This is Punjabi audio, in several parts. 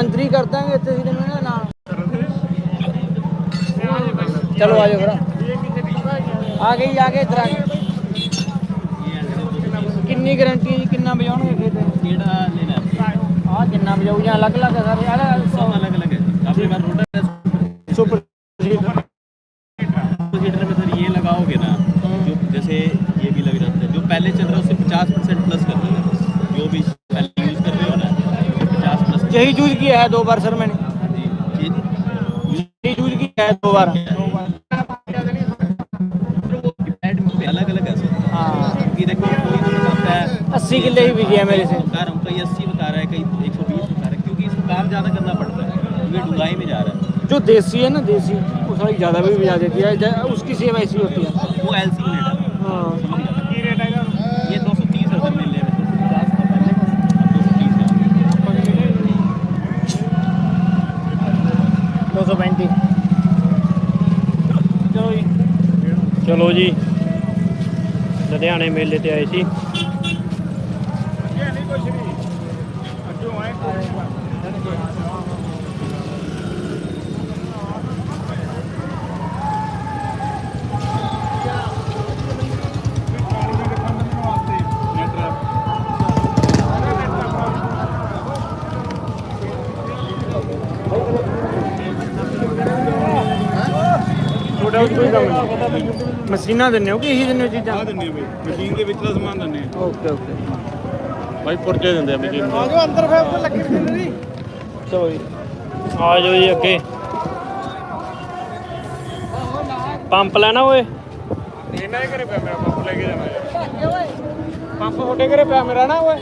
ਅੰਦਰ ਹੀ ਕਰ ਦਾਂਗੇ ਇੱਥੇ ਅਸੀਂ ਤੈਨੂੰ ਇਹਨਾਂ ਚਲੋ ਆਜੋ ਫਿਰ। ਆ ਗਈ ਆ ਕੇ ਇੱਧਰ ਕਿੰਨੀ ਗਾਰੰਟੀ ਜੀ ਕਿੰਨਾ ਵਜਾਉਣਗੇ ਖੇਤ? ਜਿਹੜਾ ਲੈਣਾ। ਆ ਕਿੰਨਾ ਵਜਾਉ ਜਾਂ ਅਲੱਗ ਅਲੱਗ ਸਾਰੇ ਅਲੱਗ ਅਲੱਗ ਅਲੱਗ ਹੈ। ਆਪਣੇ ਬਾਰ ਰੋਟਾ यही यूज़ किया है दो बार सर मैंने। यही यूज़ किया है दो बार। अलग अलग है। हाँ तो है अस्सी किले ही बिकी है मेरे से। अस्सी बता रहा है कहीं एक सौ बीस बता रहा है क्योंकि इसको काम ज़्यादा करना पड़ता है। क्योंकि डुंगाई में जा रहा है। जो देसी है ना देसी वो थोड़ी ज़्यादा भी बजा देती है उसकी सेव ऐसी होती है। वो एल 235 ਚਲੋ ਚਲੋ ਜੀ। ਲੁਧਿਆਣੇ ਮੇਲੇ ਤੇ ਆਏ ਸੀ। ਮਸ਼ੀਨਾਂ ਦਿੰਦੇ ਹੋ ਕਿ ਇਹੀ ਹੋ ਚੀਜ਼ਾਂ? ਦਿੰਨੇ ਬਈ। ਮਸ਼ੀਨ ਦੇ ਵਿੱਚਲਾ ਸਮਾਨ ਦਿੰਨੇ ਓਕੇ ਓਕੇ। ਬਾਈ ਪੁਰਜੇ ਦਿੰਦੇ ਆ ਮਸ਼ੀਨ ਆ ਜਾਓ ਅੰਦਰ ਫੈਬ ਲੱਗੀ ਫਿਰਨੀ ਚਲੋ ਜੀ। ਆ ਜਾਓ ਜੀ ਅੱਗੇ। ਪੰਪ ਲੈਣਾ ਓਏ। ਇਹਨਾਂ ਹੀ ਘਰੇ ਪਿਆ ਮੇਰਾ ਪੰਪ ਲੈ ਕੇ ਜਾਣਾ ਯਾਰ ਪੰਪ ਤੁਹਾਡੇ ਘਰੇ ਪਿਆ ਮੇਰਾ ਨਾ ਓਏ।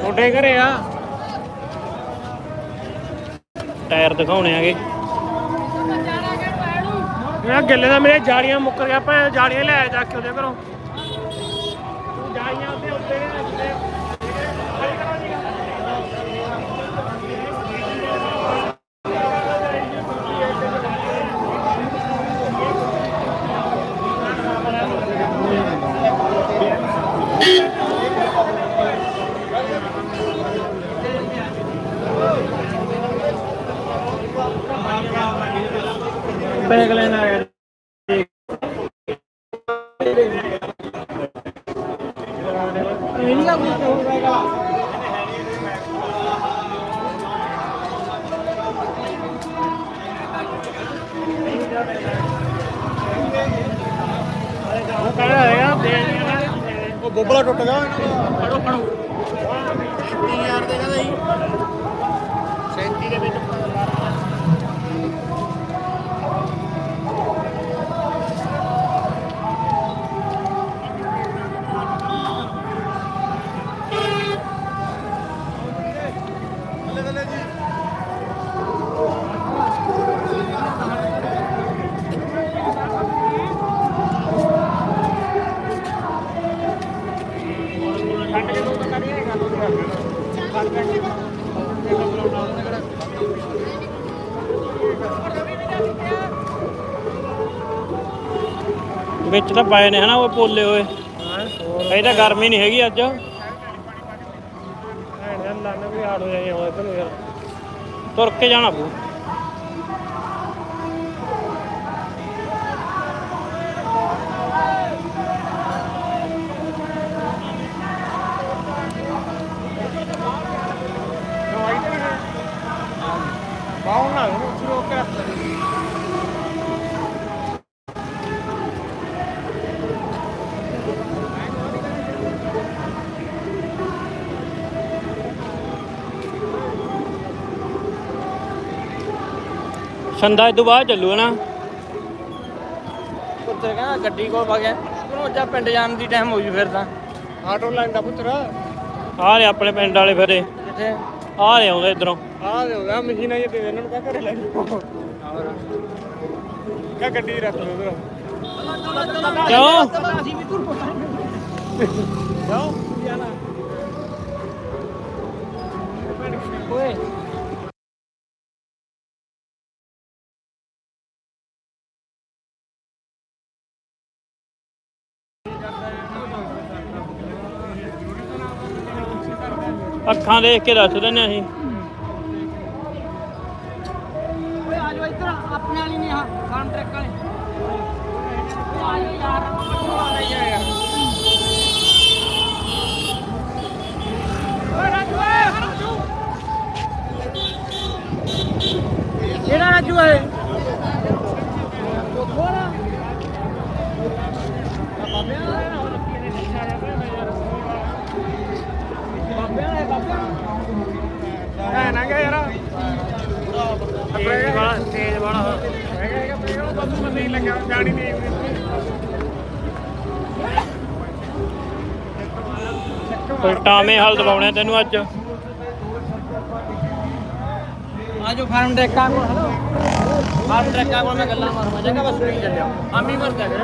ਤੁਹਾਡੇ ਘਰੇ ਆ। ਟਾਇਰ ਦਿਖਾਉਣੇ ਆਗੇ। ਮੇਰਾ ਗੱਲੇ ਦਾ ਮੇਰੇ ਜਾੜੀਆਂ ਮੁੱਕਰ ਗਿਆ ਭਾਂ ਜਾੜੀਆਂ ਲੈ ਜਾ ਕੇ ਉਹਦੇ ਘਰੋਂ। ਜਾੜੀਆਂ ਉੱਤੇ ਉੱਤੇ ਨੇ ਪੈਗ ਲੈਣ ਆ ਵਿੱਚ ਤਾਂ ਪਏ ਨੇ ਹਨਾ ਉਹ ਪੋਲੇ ਹੋਏ। ਇਹ ਤਾਂ ਗਰਮੀ ਨਹੀਂ ਹੈਗੀ ਅੱਜ। ਤੁਰ ਕੇ ਜਾਣਾ ਪਊ। ਸੰਦਾ ਤੋਂ ਬਾਅਦ ਚੱਲੂ ਹਨਾ ਪੁੱਤਰ ਕਹਿੰਦਾ ਗੱਡੀ ਕੋਲ ਵਗਿਆ ਉਹਨੂੰ ਜਾ ਪਿੰਡ ਜਾਣ ਦੀ ਟਾਈਮ ਹੋ ਜੂ ਫਿਰ ਤਾਂ। ਆਟੋ ਲੈਂਦਾ ਪੁੱਤਰ। ਆ ਰਹੇ ਆਪਣੇ ਪਿੰਡ ਵਾਲੇ ਫਿਰੇ। ਕਿੱਥੇ? ਆ ਰਹੇ ਆਉਂਦੇ ਇਧਰੋਂ। ਆ ਦੇ ਉਹਦਾ ਮਸ਼ੀਨਾਂ ਜੇ ਦੇ ਇਹਨਾਂ ਨੂੰ ਕਹ ਘਰੇ ਲੈ ਜਾਓ। ਕਾ ਗੱਡੀ ਰੱਖ ਲਓ ਉਧਰ। ਕਿਉਂ? ਜਾਓ। ਜਾਣਾ ਓਏ। ਅੱਖਾਂ ਦੇਖ ਕੇ ਦੱਸ ਦਿੰਦੇ ਅਸੀਂ। ਓਏ, ਆ ਜਾਓ ਇੱਧਰ, ਆਪਣੇ ਵਾਲੀ ਨਹੀਂ ਆ। ਫਾਰਮ ਟਰੈਕ ਵਾਲੇ। ਆ ਜਾਓ ਯਾਰ ਬੱਚੂ ਆ ਰਹੀ ਹੈ ਓਏ, ਰਾਜੂ ਓਏ, ਰਾਜੂ। ਕਿਹੜਾ ਰਾਜੂ ਹੈ ਐ ਨਾ ਗਿਆ ਯਾਰ ਤੇਜ਼ ਵਾਲਾ ਤੇਜ਼ ਵਾਲਾ ਹੈਗਾ ਹੈਗਾ ਪਲੇਅਰ ਨਹੀਂ ਲੱਗਿਆ ਜਾਣੀ ਨਹੀਂ ਹਲ ਦਬਾਉਣੇ ਤੈਨੂੰ ਅੱਜ। ਆ ਜਾਓ ਫਾਰਮ ਟਰੈਕਾਂ ਕੋਲ ਹਲੋ। ਫਾਰਮ ਟਰੈਕਾਂ ਕੋਲ ਮੈਂ ਗੱਲਾਂ ਮਾਰੂੰਗਾ ਜਗਾ ਬਸ ਸੁਣੀ ਚੱਲਿਆ ਆਮੀ ਵਰਗਾ ਕਰ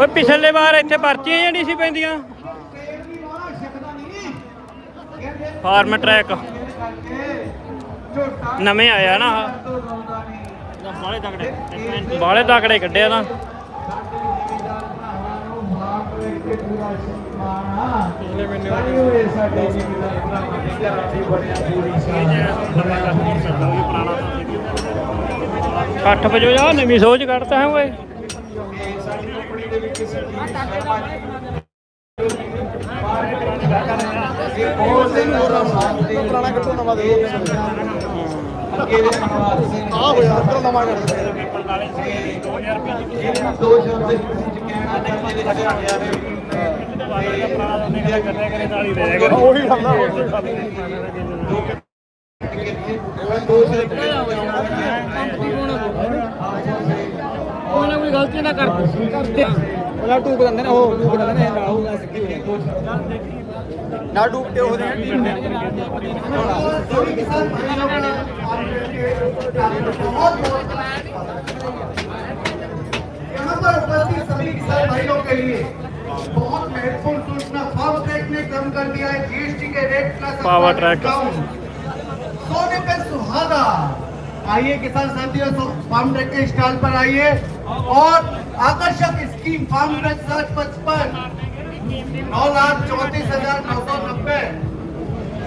ਓਏ ਪਿਛਲੇ ਵਾਰ ਇੱਥੇ ਪਰਚੀਆਂ ਜਾਂ ਨਹੀਂ ਸੀ ਪੈਂਦੀਆਂ। Farmtrac. ਨਵੇਂ ਆਇਆ ਨਾ ਬਾਲੇ ਤਕੜੇ ਬਾਲੇ ਤਕੜੇ ਕੱਢਿਆ ਨਾ ਅੱਠ ਵਜੇ ਜਾ, ਨਵੀਂ ਸੋਚ ਕੱਢਤਾ ਹੈ ਓਏ। ਪੁਰਾਣਾ ਕੱਟੋ ਨਵਾਂ ਦੇ ਅੱਗੇ ਦੇ ਆ ਹੋਇਆ ਅੰਦਰ ਨਵਾਂ ਕਰ ਦੇ ਦੋ ਸ਼ਬਦ ਵਿੱਚ ਕਹਿਣਾ ਚਾਹੁੰਦੇ ਨੇ ਜਿਹੜੇ ਆ ਯਾਰ ਉਹੀ ਖਾਂਦਾ ਉਹੀ ਦੋ ਸ਼ਬਦ ਉਹਨੇ ਕੋਈ ਗਲਤੀ ਨਾ ਕਰ ਕਰਦੇ ਉਹਨਾਂ ਟੂਬ ਦਿੰਦੇ ਨੇ ਉਹ ਟੂਬ ਦਿੰਦੇ ਨੇ ਨਾਲ ਉਹ ਸਿੱਧੀ ਨਾ ਟੂਬ ਤੇ ਉਹ यहाँ पर उपस्थित सभी किसान भाइयों के लिए बहुत महत्वपूर्ण सूचना फार्म ट्रैक ने कम कर दिया है जीएसटी के रेट प्लस Power track. सोने पे सुहागा आइए किसान साथियों सो- फार्म ट्रैक के स्टॉल पर आइए और आकर्षक स्कीम फार्म ट्रैक सात पचपन नौ लाख चौंतीस हजार नौ सौ नब्बे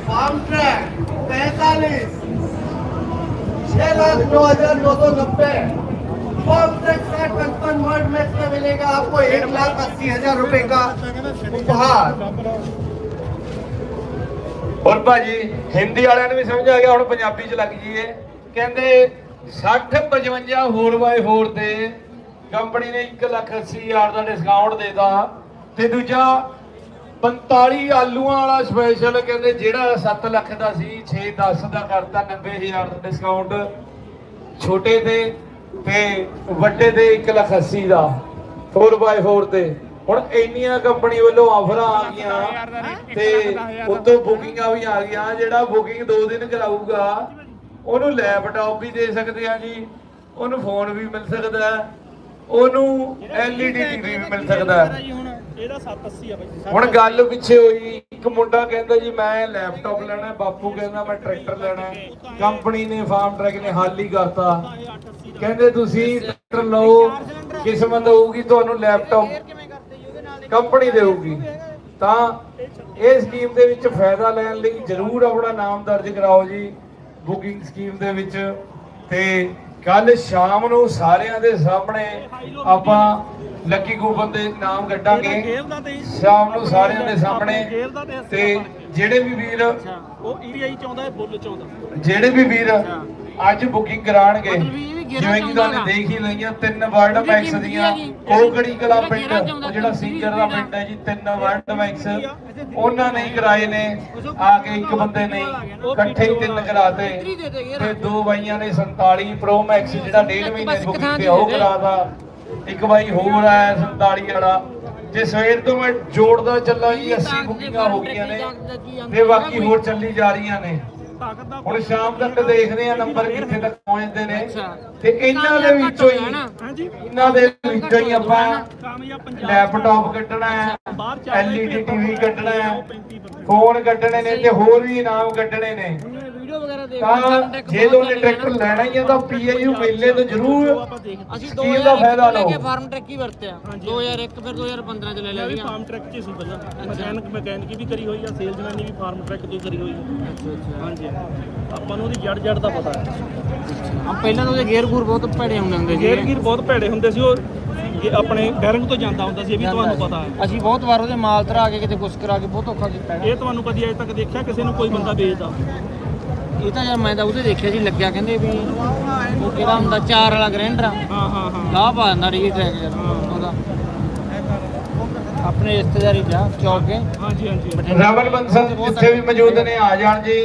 फार्म ट्रैक पैंतालीस छह लाख नौ हजार नौ सौ नब्बे फार्म ट्रैक साठ पचपन वर्ल्ड मैच में मिलेगा आपको एक लाख अस्सी हजार रुपए का उपहार ਹੋਰ ਭਾਜੀ ਹਿੰਦੀ ਵਾਲਿਆਂ ਨੂੰ ਵੀ ਸਮਝ ਆ ਗਿਆ ਹੁਣ ਪੰਜਾਬੀ ਚ ਲੱਗ ਜੀਏ ਕਹਿੰਦੇ 60 55 ਹੋਰ ਬਾਏ ਹੋਰ ਤੇ ਕੰਪਨੀ ਨੇ 1 ਲੱਖ 80 ਹਜ਼ਾਰ ਦਾ ਡਿਸਕਾਊਂਟ ਦੇਤਾ। ਤੇ ਦੂਜਾ 45 ਆਲੂਆਂ ਵਾਲਾ ਸਪੈਸ਼ਲ ਕਹਿੰਦੇ ਜਿਹੜਾ 7 ਲੱਖ ਦਾ ਸੀ 6 10 ਦਾ ਕਰਤਾ 90 ਹਜ਼ਾਰ ਦਾ ਡਿਸਕਾਊਂਟ ਛੋਟੇ ਤੇ ਤੇ ਵੱਡੇ ਤੇ 1 ਲੱਖ 80 ਦਾ 4x4 ਤੇ। ਹੁਣ ਇੰਨੀਆਂ ਕੰਪਨੀ ਵੱਲੋਂ ਆਫਰਾਂ ਆ ਗਈਆਂ ਤੇ ਉਤੋਂ ਬੁਕਿੰਗਾਂ ਵੀ ਆ ਗਈਆਂ ਜਿਹੜਾ ਬੁਕਿੰਗ 2 ਦਿਨ ਕਰਾਊਗਾ ਉਹਨੂੰ ਲੈਪਟਾਪ ਵੀ ਦੇ ਸਕਦੇ ਆ ਜੀ ਉਹਨੂੰ ਫੋਨ ਵੀ ਮਿਲ ਸਕਦਾ ਹੈ, ਉਹਨੂੰ LED ਟੀਵੀ ਵੀ ਮਿਲ ਸਕਦਾ ਹੈ। ਇਹਦਾ 780 ਆ ਬਾਈ ਹੁਣ ਗੱਲ ਪਿੱਛੇ ਹੋਈ ਇੱਕ ਮੁੰਡਾ ਕਹਿੰਦਾ ਜੀ ਮੈਂ ਲੈਪਟਾਪ ਲੈਣਾ ਬਾਪੂ ਕਹਿੰਦਾ ਮੈਂ ਟਰੈਕਟਰ ਲੈਣਾ। ਕੰਪਨੀ ਨੇ ਫਾਰਮ ਟਰੈਕ ਨੇ ਹੱਲ ਹੀ ਕਰਤਾ। ਕਹਿੰਦੇ ਤੁਸੀਂ ਟਰੈਕਟਰ ਲਓ ਕਿਸਮਤ ਹੋਊਗੀ ਤੁਹਾਨੂੰ ਲੈਪਟਾਪ ਕੰਪਨੀ ਦੇਊਗੀ। ਤਾਂ ਇਹ ਸਕੀਮ ਦੇ ਵਿੱਚ ਫਾਇਦਾ ਲੈਣ ਲਈ ਜਰੂਰ ਆਪਣਾ ਨਾਮ ਦਰਜ ਕਰਾਓ ਜੀ। ਬੁਕਿੰਗ ਸਕੀਮ ਦੇ ਵਿੱਚ ਤੇ ਕੱਲ ਸ਼ਾਮ ਨੂੰ ਸਾਰਿਆਂ ਦੇ ਸਾਹਮਣੇ ਆਪਾਂ ਲੱਕੀ ਕੂਪਨ ਦੇ ਨਾਮ ਕੱਢਾਂਗੇ। ਸ਼ਾਮ ਨੂੰ ਸਾਰਿਆਂ ਦੇ ਸਾਹਮਣੇ ਤੇ ਜਿਹੜੇ ਵੀ ਵੀਰ ਉਹ ਈਆਈ ਚਾਹੁੰਦਾ ਹੈ ਬੁੱਲ ਚਾਹੁੰਦਾ। ਜਿਹੜੇ ਵੀ ਵੀਰ ਅੱਜ ਬੁਕਿੰਗ ਕਰਾਣਗੇ ਜਿਵੇਂ ਕਿ ਤੁਹਾਨੂੰ ਦੇਖ ਹੀ ਲਈਆਂ ਤਿੰਨ ਵਰਲਡ ਮੈਕਸ ਦੀਆਂ ਕੋਕੜੀ ਕਲਾ ਪਿੰਡ ਜਿਹੜਾ ਸਿੰਗਰ ਦਾ ਪਿੰਡ ਹੈ ਜੀ ਤਿੰਨ ਵਰਲਡ ਮੈਕਸ ਉਹਨਾਂ ਨੇ ਕਰਾਏ ਨੇ ਆ ਕੇ ਇੱਕ ਬੰਦੇ ਨੇ ਇਕੱਠੇ ਹੀ ਤਿੰਨ ਕਰਾਤੇ ਤੇ। ਦੋ ਬਾਈਆਂ ਨੇ 47 ਪ੍ਰੋ ਮੈਕਸ ਜਿਹੜਾ ਡੇਢ ਮਹੀਨੇ ਬੁਕਿੰਗ ਤੇ ਉਹ ਕਰਾਤਾ। ਇੱਕ ਬਾਈ ਹੋਰ ਆਇਆ 47 ਵਾਲਾ। ਜੇ ਸਵੇਰ ਤੋਂ ਮੈਂ ਜੋੜਦਾ ਚੱਲਾਂ ਜੀ 80 ਬੁਕਿੰਗਾਂ ਹੋ ਗਈਆਂ ਨੇ। ਤੇ ਬਾਕੀ ਹੋਰ ਚੱਲੀ ਜਾ ਰਹੀਆਂ ਨੇ। ਹੁਣ ਸ਼ਾਮ ਤੱਕ ਦੇਖਦੇ ਆ ਨੰਬਰ ਕਿੱਥੇ ਤੱਕ ਪਹੁੰਚਦੇ ਨੇ। ਤੇ ਇਹਨਾਂ ਦੇ ਵਿੱਚੋਂ ਹੀ ਇਹਨਾਂ ਦੇ ਵਿੱਚੋਂ ਹੀ ਆਪਾਂ ਲੈਪਟਾਪ ਕੱਢਣਾ ਹੈ LED ਟੀਵੀ ਕੱਢਣਾ ਹੈ ਫੋਨ ਕੱਢਣੇ ਨੇ ਤੇ ਹੋਰ ਵੀ ਇਨਾਮ ਕੱਢਣੇ ਨੇ। ਵੀਡੀਓ ਵਗੈਰਾ ਦੇਖ ਤਾਂ ਜੇ ਲੋਨੇ ਟਰੈਕਟਰ ਲੈਣਾ ਹੀ ਹੈ ਤਾਂ ਪੀਏਯੂ ਮੇਲੇ ਤੋਂ ਜ਼ਰੂਰ ਅਸੀਂ ਸਕੀਮ ਦਾ ਫਾਇਦਾ ਲਓ ਕੇ ਫਾਰਮ ਟਰੈਕ ਹੀ ਵਰਤਿਆ 2001 ਫਿਰ 2015 ਚ ਲੈ ਲਿਆ ਸੀਗਾ ਫਾਰਮ ਟਰੈਕ 'ਚ ਸੀ ਪਹਿਲਾਂ। ਮਕੈਨਿਕ ਮਕੈਨਿਕ ਵੀ ਕਰੀ ਹੋਈ ਆ ਸੇਲ ਜਨਾਨੀ ਵੀ ਫਾਰਮ ਟਰੈਕ ਤੋਂ ਹੀ ਕਰੀ ਹੋਈ ਆ। ਹਾਂਜੀ। ਆਪਾਂ ਨੂੰ ਉਹਦੀ ਜੜ ਜੜ ਦਾ ਪਤਾ ਹੈ। ਆ ਪਹਿਲਾਂ ਤਾਂ ਉਹਦੇ ਗੇਅਰ ਗੂਰ ਬਹੁਤ ਭੈੜੇ ਹੁੰਦੇ ਹੁੰਦੇ ਸੀ ਗੇਅਰ ਗੀਰ ਬਹੁਤ ਭੈੜੇ ਹੁੰਦੇ ਸੀ ਉਹ ਇਹ ਆਪਣੇ ਬੈਰਿੰਗ ਤੋਂ ਜਾਂਦਾ ਹੁੰਦਾ ਸੀ ਇਹ ਵੀ ਤੁਹਾਨੂੰ ਪਤਾ ਹੈ। ਅਸੀਂ ਬਹੁਤ ਵਾਰ ਉਹਦੇ ਮਾਲ ਧਰਾ ਕੇ ਕਿਤੇ ਕੁਛ ਕਰਾ ਕੇ ਬਹੁਤ ਔਖਾ ਕੀਤਾ। ਇਹ ਤੁਹਾਨੂੰ ਕਦੀ ਅਜੇ ਤੱਕ ਦੇਖਿਆ ਕਿਸੇ ਨੂੰ ਕੋਈ ਬੰਦਾ ਵੇਚਦਾ? ਇਹ ਤਾਂ ਯਾਰ ਮੈਂ ਤਾਂ ਉਹਦੇ ਦੇਖਿਆ ਸੀ ਲੱਗਿਆ ਕਹਿੰਦੇ ਵੀ ਉਹ ਕਿਹੜਾ ਹੁੰਦਾ ਚਾਰ ਵਾਲਾ ਗ੍ਰੈਂਡਰ ਆ। ਹਾਂ ਹਾਂ ਹਾਂ। ਗਾਹ ਪਾ ਦਿੰਦਾ ਰੀ ਟਰੈਕ ਯਾਰ ਉਹਦਾ। ਆਪਣੇ ਰਿਸ਼ਤੇਦਾਰੀ ਜਾ ਚੌਕ ਕੇ। ਹਾਂਜੀ ਹਾਂਜੀ। ਰਮਨ ਬੰਸਲ ਜਿੱਥੇ ਵੀ ਮੌਜੂਦ ਨੇ ਆ ਜਾਣ ਜੀ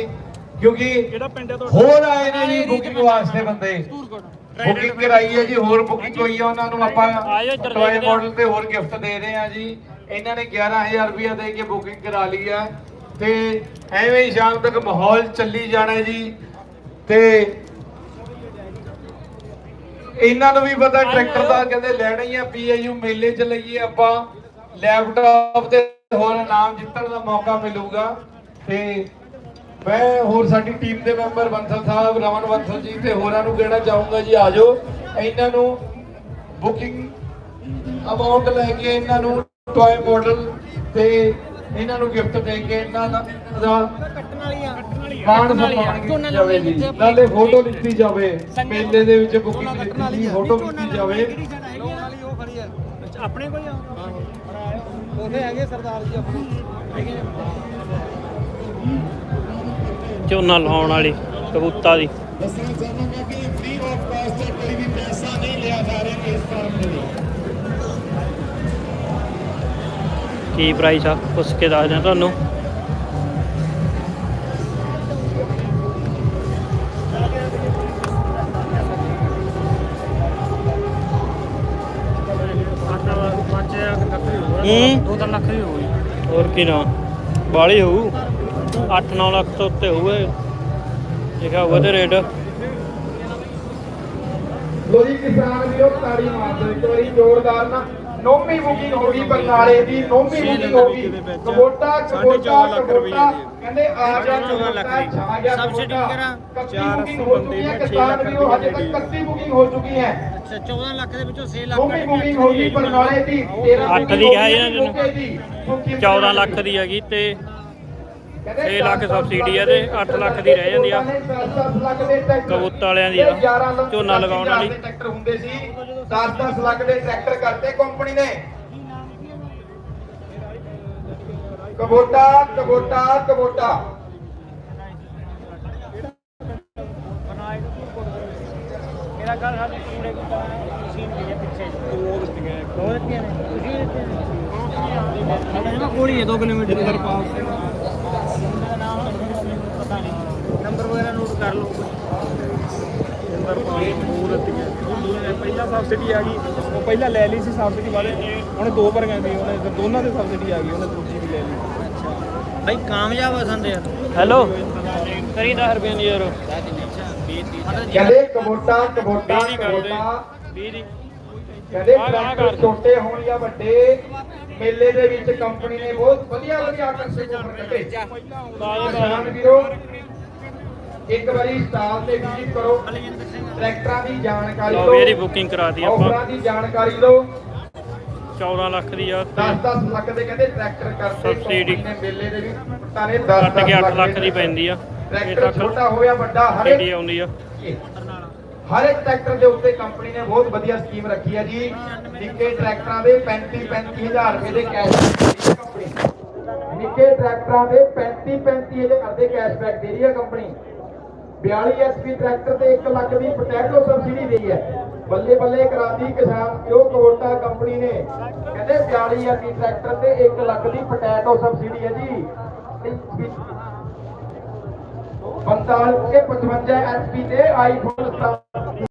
ਕਿਉਂਕਿ ਕਿਹੜਾ ਪਿੰਡ ਹੈ ਤੁਹਾਡਾ? ਹੋਰ ਆਏ ਨੇ ਜੀ ਬੁਕਿੰਗ ਵਾਸਤੇ ਬੰਦੇ। ਬੁਕਿੰਗ ਕਰਾਈ ਹੈ ਜੀ ਹੋਰ ਬੁਕਿੰਗ ਹੋਈ ਹੈ ਉਹਨਾਂ ਨੂੰ ਆਪਾਂ ਟੋਏ। ਮਾਡਲ ਤੇ ਹੋਰ ਗਿਫਟ ਦੇ ਰਹੇ ਆ ਜੀ। ਇਹਨਾਂ ਨੇ 11000 ਰੁਪਇਆ ਦੇ ਕੇ ਬੁਕਿੰਗ ਕਰਾ ਲਈ ਹੈ ਤੇ ਐਵੇਂ ਹੀ ਸ਼ਾਮ ਤੱਕ ਮਾਹੌਲ ਚੱਲੀ ਜਾਣਾ ਜੀ। ਤੇ ਇਹਨਾਂ ਨੂੰ ਵੀ ਪਤਾ ਟਰੈਕਟਰ ਦਾ ਕਹਿੰਦੇ ਲੈਣਾ ਹੀ ਆ ਪੀਏਯੂ ਮੇਲੇ ਚ ਲਈਏ ਆਪਾਂ। ਲੈਪਟਾਪ ਤੇ ਹੋਰ ਇਨਾਮ ਜਿੱਤਣ ਦਾ ਮੌਕਾ ਮਿਲੂਗਾ। ਤੇ ਮੈਂ ਹੋਰ ਸਾਡੀ ਟੀਮ ਦੇ ਮੈਂਬਰ ਬੰਸਲ ਸਾਹਿਬ, ਰਮਨ ਬੰਸਲ ਜੀ ਤੇ ਹੋਰਾਂ ਨੂੰ ਕਹਿਣਾ ਚਾਹੂੰਗਾ ਜੀ ਆਜੋ ਇਹਨਾਂ ਨੂੰ ਬੁਕਿੰਗ ਅਮਾਉਂਟ ਲੈ ਕੇ ਇਹਨਾਂ ਨੂੰ ਟੌਏ ਮਾਡਲ ਤੇ ਇਹਨਾਂ ਨੂੰ ਗਿਫਟ ਦੇ ਕੇ ਇਹਨਾਂ ਦਾ ਦਾ ਕੱਟਣ ਵਾਲੀਆਂ ਮਾਣ ਸਨਮਾਨ ਕੀਤੀ ਜਾਵੇ ਜੀ। ਨਾਲੇ ਫੋਟੋ ਲਿੱਤੀ ਜਾਵੇ। ਮੇਲੇ ਦੇ ਵਿੱਚ ਬੁਕਿੰਗ ਜੀ ਫੋਟੋ ਕੀਤੀ ਜਾਵੇ। ਉਹ ਖੜੀ ਆ। ਆਪਣੇ ਕੋਲ ਉਹਦੇ ਹੈਗੇ ਸਰਦਾਰ ਜੀ ਆਪਣੇ। ਝੋਨਾ ਲਾਉਣ ਵਾਲੀ ਕਬੂਤਾ ਦੀ। ਦੱਸਣਾ ਚਾਹਾਂਗਾ ਕਿ ਫ੍ਰੀ ਆਫ ਕਾਸਟ ਕੋਈ ਵੀ ਪੈਸਾ ਨਹੀਂ ਲਿਆ ਜਾ ਰਿਹਾ ਇਸ ਫਾਰਮ ਦੇ ਲਈ। ਕੀ ਪ੍ਰਾਈਸ ਆ ਪੁੱਛ ਕੇ ਦੱਸ ਦਿਆਂ ਤੁਹਾਨੂੰ। ਹੂੰ? ਦੋ ਤਿੰਨ ਲੱਖ ਦੀ ਹੋਊਗੀ। ਹੋਰ ਕੀ ਨਾ? ਬਾਲੀ ਹੋਊ? 8-9 ਲੱਖ ਤੋਂ ਉੱਤੇ ਹੋਊਗਾ ਲਿਖਿਆ ਹੋਊਗਾ ਤੇ ਰੇਟ। ਲੋ ਜੀ ਕਿਸਾਨ ਵੀਰੋ ਤਾੜੀ ਮਾਰ ਦਿਓ ਇੱਕ ਵਾਰੀ ਜ਼ੋਰਦਾਰ ਨਾ ਨੌਵੀਂ ਬੁਕਿੰਗ ਹੋ ਗਈ ਬਰਨਾਲੇ ਦੀ ਨੌਵੀਂ ਬੁਕਿੰਗ ਹੋ ਗਈ। Kubota Kubota Kubota. ਕਹਿੰਦੇ ਆ ਜਾ ਕਬੋਟਾ ਛਾ ਗਿਆ ਸਬਸਿਡੀ ਵਗੈਰਾ? 400 ਬੁਕਿੰਗ ਹੋ ਚੁੱਕੀ ਹੈ ਕਿਸਾਨ ਵੀਰੋ ਹਜੇ ਤੱਕ 31 ਬੁਕਿੰਗ ਹੋ ਚੁੱਕੀ ਹੈ। ਅੱਛਾ 14 ਲੱਖ ਦੇ ਵਿੱਚੋਂ 6 ਲੱਖ ਨੌਵੀਂ ਬੁਕਿੰਗ ਹੋ ਗਈ ਬਰਨਾਲੇ ਦੀ 13 ਅੱਠ ਦੀ ਹੈ ਇਹਨਾਂ ਦੀ। 14 ਲੱਖ ਦੀ ਹੈਗੀ ਤੇ 6 ਲੱਖ ਸਬਸਿਡੀ ਹੈ ਤੇ 8 ਲੱਖ ਦੀ ਰਹਿ ਜਾਂਦੀ ਆ। ਕਬੂਤਰ ਵਾਲਿਆਂ ਦੀ ਆ। ਝੋਨਾ ਲਗਾਉਣ ਵਾਲੀ। ਟਰੈਕਟਰ ਹੁੰਦੇ ਸੀ। 10-10 ਲੱਖ ਦੇ ਟਰੈਕਟਰ ਕਰਤੇ ਕੰਪਨੀ ਨੇ। Kubota Kubota Kubota. ਮੇਰਾ ਘਰ ਸਾਡੇ ਕੂੜੇ ਕੁੱਤਾ ਮਸ਼ੀਨ ਦੀ ਹੈ ਪਿੱਛੇ। ਦੋ ਦਿੱਤੀਆਂ ਦੋ ਦਿੱਤੀਆਂ ਨੇ? ਤੁਸੀਂ ਦਿੱਤੀਆਂ ਨੇ? ਕੋਲੀ ਹੈ 2 ਕਿਲੋਮੀਟਰ ਦੇ ਪਾਸ ਪਤਾ ਨਹੀਂ ਨੰਬਰ ਵਗੈਰਾ ਨੋਟ ਕਰ ਲਓ ਅੰਦਰ ਪਾਣੀ ਪੂਰ ਦਿੱਤੀਆਂ ਪਹਿਲਾਂ ਸਬਸਿਡੀ ਆ ਗਈ। ਉਹ ਪਹਿਲਾਂ ਲੈ ਲਈ ਸੀ ਸਬਸਿਡੀ ਵਾਲੇ। ਉਹਨੇ ਦੋ ਭਰੀਆਂ ਸੀ ਉਹਨੇ ਫਿਰ ਦੋਨਾਂ ਤੇ ਸਬਸਿਡੀ ਆ ਗਈ ਉਹਨੇ ਦੂਜੀ ਵੀ ਲੈ ਲਈ। ਭਾਈ ਕਾਮਯਾਬ ਆ ਸੰਦੇ ਯਾਰ। ਹੈਲੋ ਕਰੀ 10 ਰੁਪਏ ਦੀ ਯਾਰ। ਕਹਿੰਦੇ ਕਬੋਟਾ ਕਬੋਟਾ ਕਬੋਟਾ। 20 ਦੀ। ਕਹਿੰਦੇ ਕਰ। ਛੋਟੇ ਹੋਣ ਜਾਂ ਵੱਡੇ ਮੇਲੇ ਦੇ ਵਿੱਚ ਕੰਪਨੀ ਨੇ ਬਹੁਤ ਵਧੀਆ ਵਧੀਆ ਆਕਰਸ਼ਕ ਆਫਰ ਕੱਢੇ ਕਿਸਾਨ ਵੀਰੋ ਇੱਕ ਵਾਰੀ ਸਟਾਲ ਤੇ ਵਿਜ਼ਿਟ ਕਰੋ। ਟਰੈਕਟਰਾਂ ਦੀ ਜਾਣਕਾਰੀ ਲਓ ਵੀ ਇਹਦੀ ਬੁਕਿੰਗ ਕਰਾਤੀ ਆਪਾਂ। ਆਫਰਾਂ ਦੀ ਜਾਣਕਾਰੀ ਲਓ। 14 ਲੱਖ ਦੀ ਆ ਤੇ 10-10 ਲੱਖ ਦੇ ਕਹਿੰਦੇ ਟਰੈਕਟਰ ਕਰਤੇ ਸਬਸਿਡੀ। ਨੇ ਮੇਲੇ ਦੇ ਪੱਟਾਂ ਨੇ 10 ਕੱਟ ਕੇ 8 ਲੱਖ ਦੀ ਪੈਂਦੀ ਆ। ਟਰੈਕਟਰ ਛੋਟਾ ਜਾਂ ਵੱਡਾ ਹਰ ਇੱਕ ਆਉਂਦੀ ਆ। ਹਰ ਇੱਕ ਟਰੈਕਟਰ ਦੇ ਉੱਤੇ ਕੰਪਨੀ ਨੇ ਬਹੁਤ ਵਧੀਆ ਸਕੀਮ ਰੱਖੀ ਹੈ ਜੀ। ਨਿੱਕੇ ਟਰੈਕਟਰਾਂ ਦੇ 35 35000 ਰੁਪਏ ਦੇ ਹੈ ਕੰਪਨੀ ਨਿੱਕੇ ਟਰੈਕਟਰਾਂ ਦੇ 35 35000 ਦੇ ਕੈਸ਼ਬੈਕ ਦੇ ਰਹੀ ਹੈ ਕੰਪਨੀ 42 ਐਸਪੀ ਟਰੈਕਟਰ ਤੇ 1 ਲੱਖ ਦੀ ਪੋਟੈਟੋ ਸਬਸਿਡੀ ਦੇਈ ਹੈ। ਬੱਲੇ ਬੱਲੇ ਕਰਾਂਦੀ ਕਿਸਾਨ ਕਿਉਂ ਕਵੋਟਾ ਕੰਪਨੀ ਨੇ? ਕਹਿੰਦੇ 42 ਐਸਪੀ ਟਰੈਕਟਰ ਤੇ 1 ਲੱਖ ਦੀ ਪੋਟੈਟੋ ਸਬਸਿਡੀ ਹੈ ਜੀ। 45 ਕੇ 55 ਐਚਪੀ ਤੇ ਆਈਫੋਨ 17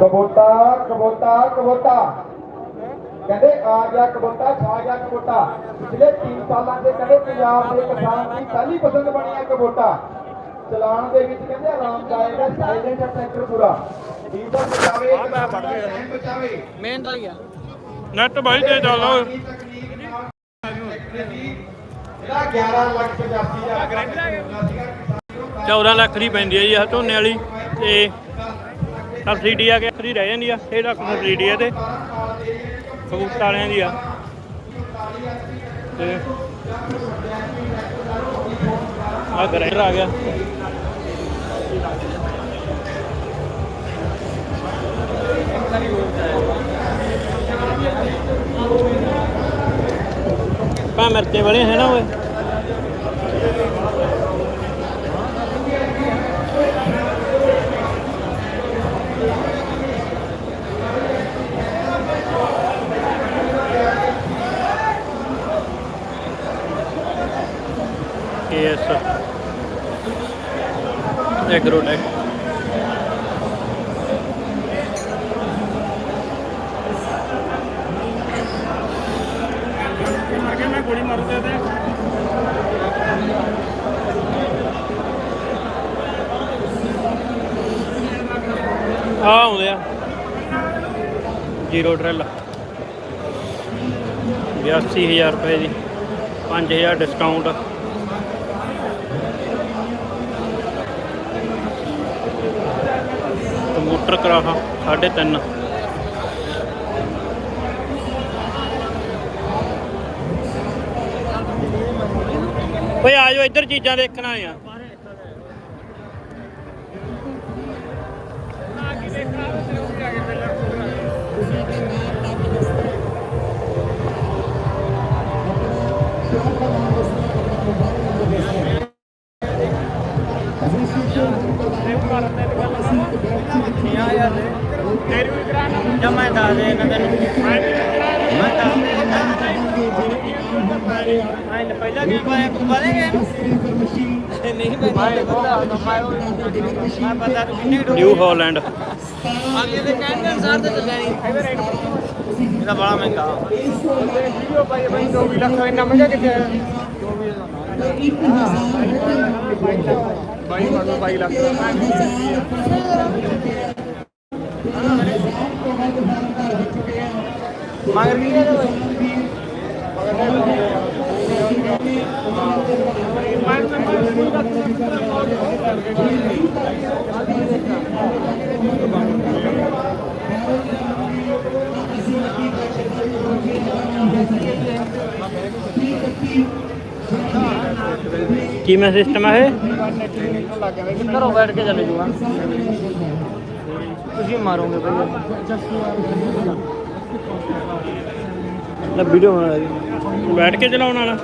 ਕਬੋਤਾ ਕਬੋਤਾ ਕਬੋਤਾ। ਕਹਿੰਦੇ ਆ ਗਿਆ ਕਬੋਤਾ ਛਾ ਗਿਆ ਕਬੋਤਾ। ਪਿਛਲੇ 3 ਸਾਲਾਂ ਦੇ ਕਹਿੰਦੇ ਪੰਜਾਬ ਦੇ ਕਿਸਾਨ ਦੀ ਪਹਿਲੀ ਪਸੰਦ ਬਣੀ ਹੈ ਕਬੋਤਾ। ਚਲਾਉਣ ਦੇ ਵਿੱਚ ਕਹਿੰਦੇ ਆਰਾਮਦਾਇਕ ਹੈ ਸਾਇਲੈਂਟ ਟਰੈਕਟਰ ਪੂਰਾ। ਡੀਜ਼ਲ ਬਚਾਵੇ ਮਿਹਨਤ ਵਾਲੀ ਆ। ਨੈਟ ਬਾਈ ਤੇ ਚੱਲ ਤਕਨੀਕ ਨਾਲ ਟਰੈਕਟਰ ਦੀ ਜਿਹੜਾ 11 ਲੱਖ 85 ਹਜ਼ਾਰ ਦਾ ਸੀਗਾ 14 ਲੱਖ ਦੀ ਪੈਂਦੀ ਹੈ ਜੀ ਆਹ ਝੋਨੇ ਵਾਲੀ ਤੇ ਸਬਸਿਡੀ ਆ ਕੇ ਫਰੀ ਰਹਿ ਜਾਂਦੀ ਆ, ਇਹ ਲੱਖ ਸਬਸਿਡੀ ਆ ਤੇ। ਕਬੂਤਰ ਵਾਲਿਆਂ ਦੀ ਆ। ਤੇ ਆ ਗ੍ਰਾਈਂਡਰ ਆ ਗਿਆ। ਪਾ ਮਿਰਚੇ ਵਾਲੇ ਹੈ ਨਾ ਓਏ KS Agrotech ਮੈਂ ਗੋਲੀ ਮਾਰੂ ਤੇ ਤੇ ਆ ਆਉਂਦੇ ਆ ਜ਼ੀਰੋ ਡਰਿਲ 82000 ਰੁਪਏ ਦੀ। 5000 ਡਿਸਕਾਊਂਟ ਕੰਪਿਊਟਰ ਕਰਾਹਾ 3.5 ਓਏ ਆ ਇੱਧਰ ਚੀਜ਼ਾਂ ਦੇਖਣਾ ਆ। ਜਦ ਮੈਂ ਦੱਸ ਦੇ ਇਹਨਾਂ ਤੈਨੂੰ ਮੈਂ ਦੱਸ ਦੇ। ਮੈਂ ਪਹਿਲਾਂ ਕੀ ਪਾਇਆ ਪਾਣਗੇ ਨਹੀਂ ਮੈਂ ਮੈਂ ਪਤਾ ਤੂੰ ਕਿੰਨੇ ਡੋ ਨਿਊ ਹਾਲੈਂਡ। ਅਗਲੇ ਦੇ ਕਹਿੰਦੇ ਅਨਸਾਰ ਤੇ ਚੱਲਿਆ ਨਹੀਂ। ਇਹਦਾ ਬੜਾ ਮਹਿੰਗਾ। ਵੀਡੀਓ ਪਾਈ ਬਈ 2 ਲੱਖ ਇੰਨਾ ਮਹਿੰਗਾ ਕਿੱਥੇ ਹੈ ਬਾਈ ਮਾਰੂ 22 ਲੱਖ ਮਗਰ ਕੀ ਕਹਿੰਦੇ ਬਈ ਕਿਵੇਂ ਸਿਸਟਮ ਹੈ ਇਹ? ਘਰੋਂ ਬੈਠ ਕੇ ਚਲੇ ਜੂਗਾ। ਤੁਸੀਂ ਮਾਰੋਗੇ ਬਈ। ਲੈ ਵੀਡੀਓ ਬਣਾ ਬੈਠ ਕੇ ਚਲਾਉਣ ਵਾਲਾ।